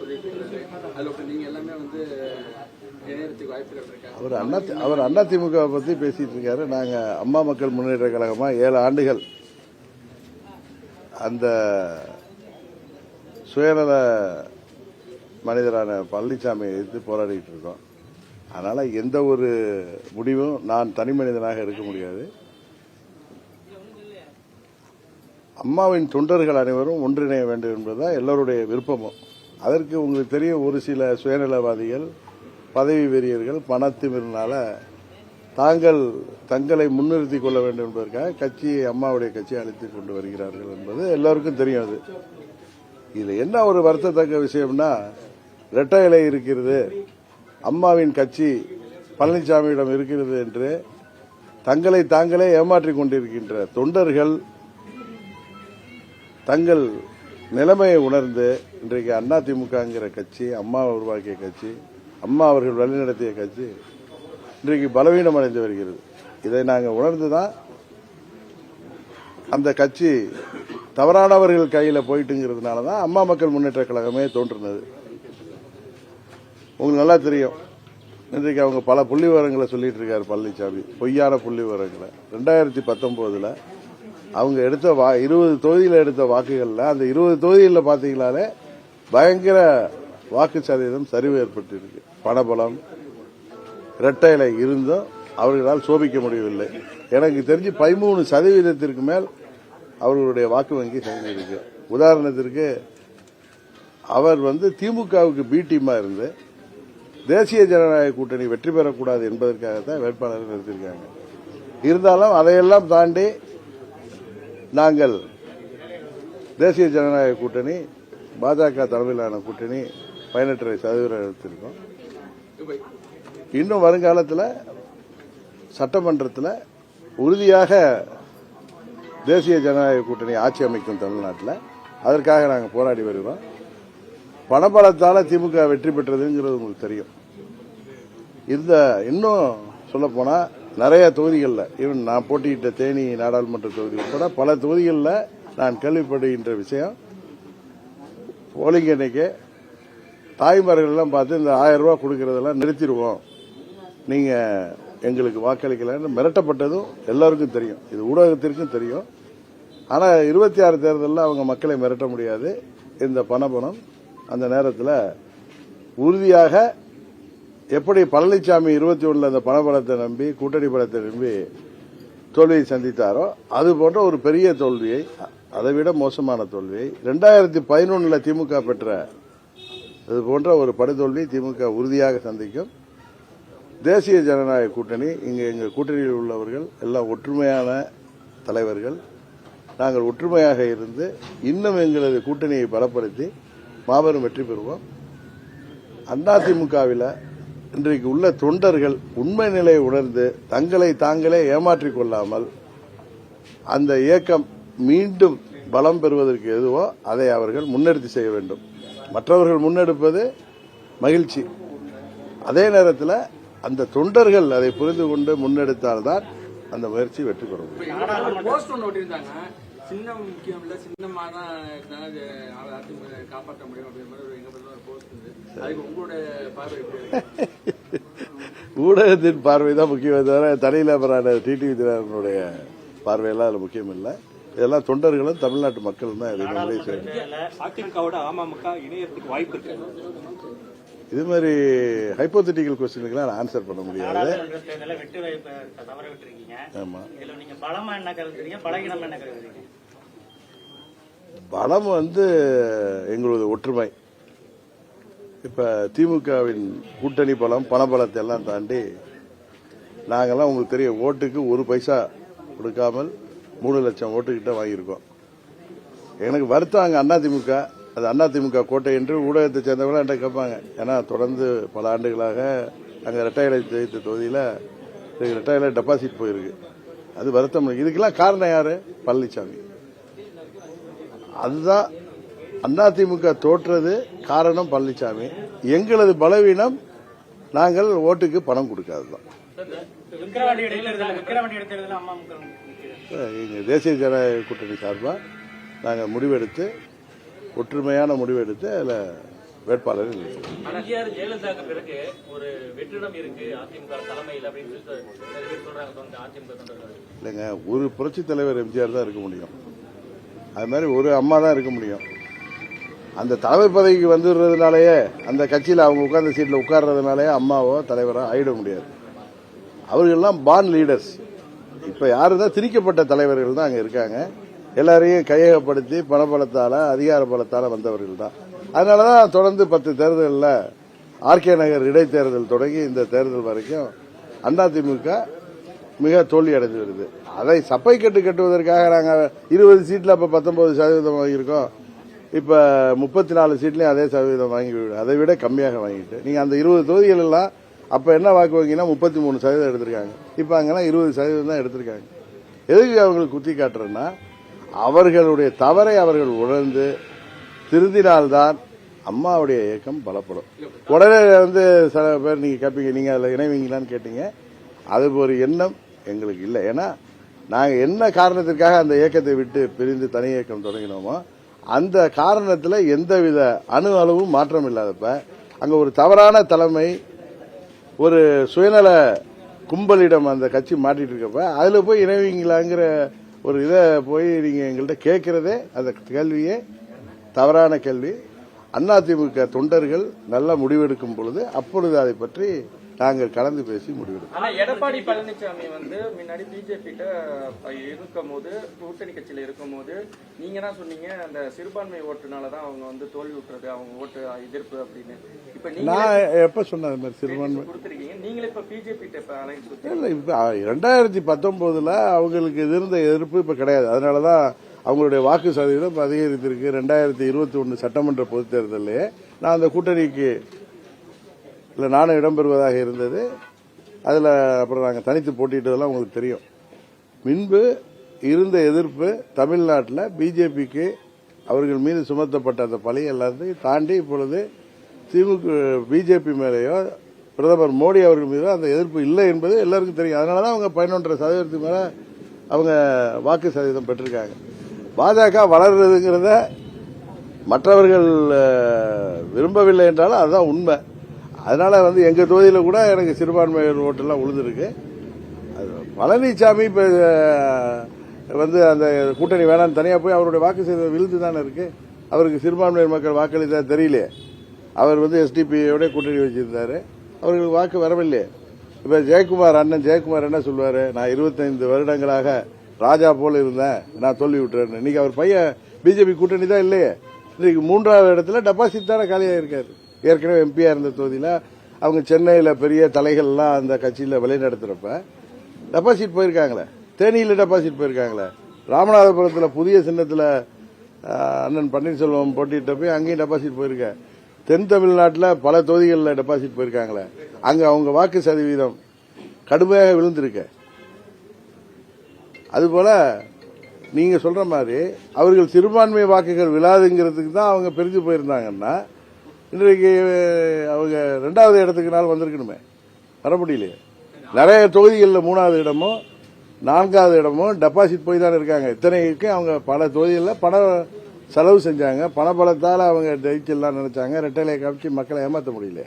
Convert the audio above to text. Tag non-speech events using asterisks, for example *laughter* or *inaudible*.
சொல்லிட்டு இருக்காரு எல்லாமே வந்து வாய்ப்புகள் இருக்கா அவர் அண்ணா அவர் அண்ணா திமுக பத்தி பேசிட்டு இருக்காரு. நாங்க அம்மா மக்கள் முன்னேற்ற கழகமா ஏழு ஆண்டுகள் அந்த சுயநல மனிதரான பழனிசாமியை எதிர்த்து போராடிட்டு இருக்கோம். அதனால எந்த ஒரு முடிவும் நான் தனி மனிதனாக எடுக்க முடியாது. அம்மாவின் தொண்டர்கள் அனைவரும் ஒன்றிணைய வேண்டும் என்பதுதான் எல்லோருடைய விருப்பமும். அதற்கு உங்களுக்கு தெரியும் ஒரு சில சுயநலவாதிகள் பதவி வெறியர்கள் பணத்திமிரினால தாங்கள் தங்களை முன்னிறுத்தி கொள்ள வேண்டும் என்பதற்காக கட்சியை அம்மாவுடைய கட்சியை அழைத்து கொண்டு வருகிறார்கள் என்பது எல்லாருக்கும் தெரியும் அது. இதுல என்ன ஒரு வருத்தத்தக்க விஷயம்னா இரட்டை இலை இருக்கிறது அம்மாவின் கட்சி பழனிசாமியிடம் இருக்கிறது என்று தங்களை தாங்களே ஏமாற்றிக் கொண்டிருக்கின்ற தொண்டர்கள் தங்கள் நிலைமையை உணர்ந்து இன்றைக்கு அண்ணா திமுகங்கிற கட்சி அம்மா உருவாக்கிய கட்சி அம்மா அவர்கள் வழிநடத்திய கட்சி இன்றைக்கு பலவீனம் அடைந்து வருகிறது. இதை நாங்கள் உணர்ந்துதான் அந்த கட்சி தவறானவர்கள் கையில் போயிட்டுங்கிறதுனால தான் அம்மா மக்கள் முன்னேற்ற கழகமே தோன்றினது. உங்களுக்கு நல்லா தெரியும். இன்றைக்கு அவங்க பல புள்ளி விவரங்களை சொல்லிட்டு இருக்காரு பழனிசாமி பொய்யான புள்ளி விவரங்களை ரெண்டாயிரத்தி பத்தொன்பதுல அவங்க எடுத்த வா இருபது தொகுதியில் எடுத்த வாக்குகள்ல அந்த இருபது தொகுதிகளில் பார்த்தீங்களாலே பயங்கர வாக்கு சதவீதம் சரிவு ஏற்பட்டிருக்கு. பணபலம் இரட்டையில இருந்தும் அவர்களால் சோபிக்க முடியவில்லை. எனக்கு தெரிஞ்சு பதிமூணு சதவீதத்திற்கு மேல் அவர்களுடைய வாக்கு வங்கி சரிஞ்சிருக்கு உதாரணத்திற்கு அவர் வந்து திமுகவுக்கு பி டீமா இருந்து தேசிய ஜனநாயக கூட்டணி வெற்றி பெறக்கூடாது என்பதற்காகத்தான் வேட்பாளர்கள் நிறுத்தியிருக்காங்க. இருந்தாலும் அதையெல்லாம் தாண்டி நாங்கள் தேசிய ஜனநாயக கூட்டணி பாஜக தலைமையிலான கூட்டணி பதினெட்டரை சதவீதம் எடுத்திருக்கோம். இன்னும் வருங்காலத்தில் சட்டமன்றத்தில் உறுதியாக தேசிய ஜனநாயக கூட்டணி ஆட்சி அமைக்கும் தமிழ்நாட்டில். அதற்காக நாங்கள் போராடி வருகிறோம். பணபலத்தால் திமுக வெற்றி பெற்றதுங்கிறது உங்களுக்கு தெரியும். இந்த இன்னும் சொல்லப்போனால் நிறைய தொகுதிகளில் ஈவன் நான் போட்டியிட்ட தேனி நாடாளுமன்ற தொகுதி உட்பட பல தொகுதிகளில் நான் கேள்விப்படுகின்ற விஷயம் போலிங் அன்னைக்கு தாய்மார்கள்லாம் பார்த்து இந்த ஆயிரம் ரூபா கொடுக்கறதெல்லாம் நிறுத்திடுவோம். நீங்கள் எங்களுக்கு வாக்களிக்கலன்னு மிரட்டப்பட்டதும் எல்லாருக்கும் தெரியும். இது ஊடகத்திற்கும் தெரியும். ஆனால் இருபத்தி ஆறு தேர்தலில் அவங்க மக்களை மிரட்ட முடியாது. இந்த பணபணம் அந்த நேரத்தில் உறுதியாக எப்படி பழனிசாமி இருபத்தி ஒன்றில் அந்த பணபலத்தை நம்பி கூட்டணி பலத்தை நம்பி தோல்வியை சந்தித்தாரோ அது போன்ற ஒரு பெரிய தோல்வியை அதை விட மோசமான தோல்வியை ரெண்டாயிரத்தி பதினொன்றில் திமுக பெற்ற இது போன்ற ஒரு படுதோல்வி திமுக உறுதியாக சந்திக்கும். தேசிய ஜனநாயக கூட்டணி இங்கே எங்கள் கூட்டணியில் உள்ளவர்கள் எல்லாம் ஒற்றுமையான தலைவர்கள். நாங்கள் ஒற்றுமையாக இருந்து இன்னும் எங்களது கூட்டணியை பலப்படுத்தி மாபெரும் வெற்றி பெறுவோம். அதிமுகவில் இன்றைக்கு உள்ள தொண்டர்கள் உண்மை நிலையை உணர்ந்து தங்களை தாங்களே ஏமாற்றிக் கொள்ளாமல் அந்த இயக்கம் மீண்டும் பலம் பெறுவதற்கு எதுவோ அதை அவர்கள் முன்னெடுத்து செய்ய வேண்டும். மற்றவர்கள் முன்னெடுப்பது மகிழ்ச்சி. அதே நேரத்தில் அந்த தொண்டர்கள் அதை புரிந்து கொண்டு முன்னெடுத்தால்தான் அந்த முயற்சி வெற்றி பெறும். சின்னம் முக்கியம் இல்ல சின்னமா தான் இருந்தாலும் அது அதிமுக காப்பாற்ற முடியும் அப்படின்ற மாதிரி ஒரு எங்க பக்கம் ஒரு போஸ்ட் இருந்து அதுக்கு உங்களுடைய பார்வை எப்படி *laughs* ஊடகத்தின் பார்வை தான் முக்கியமே தவிர தனிநபரான டிடிவி தினகரனுடைய பார்வையெல்லாம் அதில் முக்கியம் இல்லை. இதெல்லாம் தொண்டர்களும் தமிழ்நாட்டு மக்களும் தான் அதிமுகவோட அமமுக இணையத்துக்கு வாய்ப்பு இருக்கு. இது மாதிரி ஹைப்போதெட்டிக்கல் கொஸ்டினுக்கெல்லாம் ஆன்சர் பண்ண முடியாது. நாடாளுமன்ற தேர்தல வெற்றி வாய்ப்பு தவற விட்டுருக்கீங்க. ஆமா. இதுல நீங்க பலமா என்ன கருதுறீங்க? பலகீனமா என்ன கருதுறீங்க? பலம் வந்து எங்களது ஒற்றுமை. இப்ப திமுகவின் கூட்டணி பலம் பணபலத்தை எல்லாம் தாண்டி நாங்கெல்லாம் உங்களுக்கு தெரிய ஓட்டுக்கு ஒரு பைசா கொடுக்காமல் மூணு லட்சம் ஓட்டுக்கிட்ட வாங்கியிருக்கோம். எனக்கு வருத்தம் அங்க அதிமுக அது அதிமுக கோட்டை என்று ஊடகத்தை சேர்ந்தவங்களும் என்கிட்ட கேட்பாங்க. ஏன்னா தொடர்ந்து பல ஆண்டுகளாக அங்கே ரெட்டையிலை ஜெயித்த தொகுதியில் ரெட்டையில டெபாசிட் போயிருக்கு. அது வருத்தம். இதுக்கெல்லாம் காரணம் யாரு? பழனிசாமி அதுதான் அதிமுக தோற்றது காரணம் பழனிசாமி எங்களது பலவீனம் நாங்கள் ஓட்டுக்கு பணம் நிக்குது. எங்கள் தேசிய ஜனநாயக கூட்டணி சார்பாக நாங்கள் முடிவெடுத்து ஒற்றுமையான முடிவு எடுத்து அதில் வேட்பாளரை இல்லைங்க ஒரு புரட்சி தலைவர் எம்ஜிஆர் தான் இருக்க முடியும். அது மாதிரி ஒரு அம்மா தான் இருக்க முடியும். அந்த தலைமை பதவிக்கு வந்துடுறதுனாலயே அந்த கட்சியில் அவங்க உட்கார்ந்த சீட்டில் உட்கார்றதுனாலயே அம்மாவோ தலைவரோ ஆயிட முடியாது. அவர்கள்லாம் பான் லீடர்ஸ் இப்போ யாரு தான் திரிக்கப்பட்ட தலைவர்கள் தான் அங்கே இருக்காங்க. எல்லாரையும் கையகப்படுத்தி பணபலத்தால் அதிகார பலத்தால் வந்தவர்கள் தான். அதனால தான் தொடர்ந்து பத்து தேர்தலில் ஆர்கே நகர் இடைத்தேர்தல் தொடங்கி இந்த தேர்தல் வரைக்கும் அதிமுக மிக தோல்வி அடைந்து வருது அதை சப்பை கட்டு கட்டுவதற்காக நாங்கள் இருபது சீட்டில் அப்போ பத்தொன்பது சதவீதம் வாங்கியிருக்கோம். இப்போ முப்பத்தி நாலு சீட்லேயும் அதே சதவீதம் வாங்கி அதை விட கம்மியாக வாங்கிட்டு. நீங்கள் அந்த இருபது தொகுதிகள் எல்லாம் அப்போ என்ன வாக்கு வாங்கினா முப்பத்தி மூணு சதவீதம் எடுத்திருக்காங்க. இப்போ அங்கெல்லாம் இருபது சதவீதம் தான் எடுத்திருக்காங்க. எதுக்கு அவங்களுக்கு குத்தி காட்டுறேன்னா அவர்களுடைய தவறை அவர்கள் உணர்ந்து திருந்தினால்தான் அம்மாவுடைய இயக்கம் பலப்படும். உடனே வந்து சில பேர் நீங்க கேட்பீங்க நீங்க அதில் இணைவீங்களான்னு கேட்டீங்க. அது ஒரு எண்ணம் எங்களுக்கு இல்லை. ஏன்னா நாங்கள் என்ன காரணத்திற்காக அந்த இயக்கத்தை விட்டு பிரிந்து தனி இயக்கம் தொடங்கினோமோ அந்த காரணத்தில் எந்தவித அணு அளவும் மாற்றம் இல்லாதப்ப அங்கே ஒரு தவறான தலைமை ஒரு சுயநல கும்பலிடம் அந்த கட்சி மாட்டிட்டு இருக்கப்ப அதில் போய் இணைவீங்களாங்கிற ஒரு இதை போய் நீங்கள் எங்கள்கிட்ட கேட்குறதே அந்த கேள்வியே தவறான கேள்வி. அதிமுக தொண்டர்கள் நல்ல முடிவெடுக்கும் பொழுது அப்பொழுது அதை பற்றி நாங்கள் கலந்து பேசி முடிவெடுப்போம். ஆனா எடப்பாடி பழனிசாமி வந்து முன்னாடி பிஜேபி இருக்கும் போது கூட்டணி கட்சியில இருக்கும் போது நீங்க தான் சொன்னீங்க? அந்த சிறுபான்மை ஓட்டுனால தான் அவங்க வந்து தோல்வி விட்டுறது அவங்க ஓட்டு எதிர்ப்பு அப்படின்னு. இப்ப நான் எப்ப சொன்ன அது மாதிரி சிறுபான்மை கொடுத்துருக்கீங்க. நீங்களே இப்ப பிஜேபி இல்ல இப்ப ரெண்டாயிரத்தி பத்தொன்பதுல அவங்களுக்கு இருந்த எதிர்ப்பு இப்ப கிடையாது. அதனாலதான் அவங்களுடைய வாக்கு சதவீதம் அதிகரித்திருக்கு. ரெண்டாயிரத்தி இருபத்தி ஒன்னு சட்டமன்ற பொதுத் தேர்தலே நான் அந்த கூட்டணிக்கு இல்லை நானும் இடம்பெறுவதாக இருந்தது. அதில் அப்புறம் நாங்கள் தனித்து போட்டிட்டதெல்லாம் உங்களுக்கு தெரியும். முன்பு இருந்த எதிர்ப்பு தமிழ்நாட்டில் பிஜேபிக்கு அவர்கள் மீது சுமத்தப்பட்ட அந்த பழி எல்லாத்தையும் தாண்டி இப்பொழுது திமுக பிஜேபி மேலேயோ பிரதமர் மோடி அவர்கள் மீதோ அந்த எதிர்ப்பு இல்லை என்பது எல்லாருக்கும் தெரியும். அதனால தான் அவங்க பதினொன்றரை சதவீதத்துக்கு மேலே அவங்க வாக்கு சதவீதம் பெற்றிருக்காங்க. பாஜக வளர்றதுங்கிறத மற்றவர்கள் விரும்பவில்லை என்றாலும் அதுதான் உண்மை. அதனால வந்து எங்கள் தொகுதியில் கூட எனக்கு சிறுபான்மையினர் ஓட்டெல்லாம் உழுதுருக்கு. அது பழனிசாமி இப்போ வந்து அந்த கூட்டணி வேணாம்னு தனியாக போய் அவருடைய வாக்கு செய்த விழுந்து தானே இருக்கு. அவருக்கு சிறுபான்மையினர் மக்கள் வாக்களித்தா தெரியலையே. அவர் வந்து எஸ்டிபியோட கூட்டணி வச்சிருந்தாரு. அவர்களுக்கு வாக்கு வரவில்லையே. இப்போ ஜெயக்குமார் அண்ணன் ஜெயக்குமார் என்ன சொல்லுவார்? நான் இருபத்தைந்து வருடங்களாக ராஜா போல் இருந்தேன். நான் தோல்வி விட்டுறேன் இன்னைக்கு அவர் பையன் பிஜேபி கூட்டணி தான் இல்லையே. இன்னைக்கு மூன்றாவது இடத்துல டெபாசிட் தானே காலியாக இருக்காரு ஏற்கனவே எம்பியா இருந்த தொகுதியில் அவங்க சென்னையில் பெரிய தலைகள்லாம் அந்த கட்சியில் வழிநடத்துறப்ப டெபாசிட் போயிருக்காங்களே. தேனியில் டெபாசிட் போயிருக்காங்களே. ராமநாதபுரத்தில் புதிய சின்னத்தில் அண்ணன் பன்னீர்செல்வம் போட்டிட்ட போய் அங்கேயும் டெபாசிட் போயிருக்கேன் தென் தமிழ்நாட்டில் பல தொகுதிகளில் டெபாசிட் போயிருக்காங்களே. அங்கே அவங்க வாக்கு சதவீதம் கடுமையாக விழுந்திருக்கு. அதுபோல நீங்கள் சொல்கிற மாதிரி அவர்கள் சிறுபான்மை வாக்குகள் விழாதுங்கிறதுக்கு தான் அவங்க பிரிஞ்சு போயிருந்தாங்கன்னா இன்றைக்கு அவங்க ரெண்டாவது இடத்துக்கு நாள் வந்திருக்கணுமே. வர முடியலையே. நிறைய தொகுதிகளில் மூணாவது இடமும் நான்காவது இடமும் டெபாசிட் போய் தான் இருக்காங்க. இத்தனைக்கு அவங்க பல தொகுதிகளில் பண செலவு செஞ்சாங்க. பண பலத்தால் அவங்க ஜெயிச்சிடலாம் நினைச்சாங்க. ரெட்டையிலை காமிச்சு மக்களை ஏமாற்ற முடியல